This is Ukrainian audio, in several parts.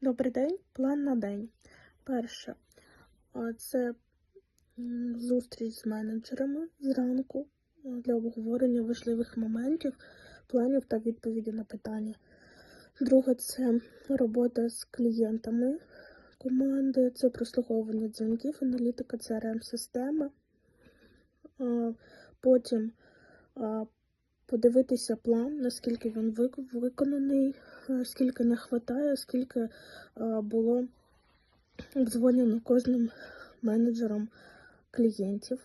Добрий день, план на день. Перше, це зустріч з менеджерами зранку для обговорення важливих моментів, планів та відповіді на питання. Друге, це робота з клієнтами команди, це прослуховування дзвінків, аналітика crm системи Потім подивитися план, наскільки він виконаний, е, скільки не вистачає, скільки е, було дзвонено кожним менеджером клієнтів.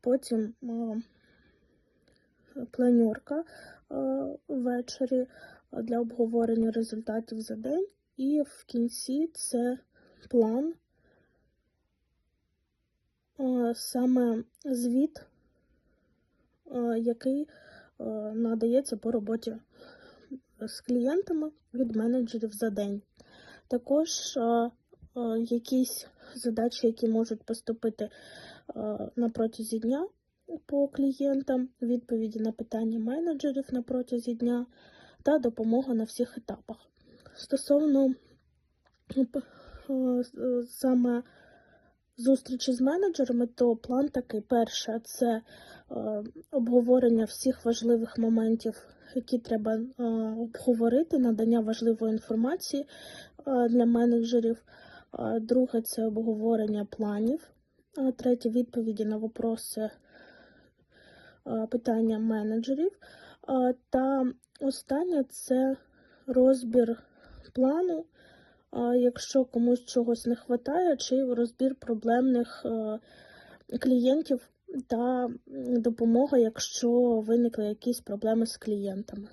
Потім е, планерка е, ввечері для обговорення результатів за день. І в кінці це план, саме звіт, який е, надається по роботі з клієнтами від менеджерів за день. Також е, е, якісь задачі, які можуть поступити е, на протязі дня по клієнтам, відповіді на питання менеджерів на протязі дня та допомога на всіх етапах. Стосовно е, е, саме зустрічі з менеджерами, то план такий: перше це е, обговорення всіх важливих моментів, які треба е, обговорити, надання важливої інформації е, для менеджерів. Друге це обговорення планів. Третє відповіді на вопроси питання менеджерів. Та останнє це розбір плану, якщо комусь чогось не вистачає, чи розбір проблемних е, клієнтів та допомога, якщо виникли якісь проблеми з клієнтами.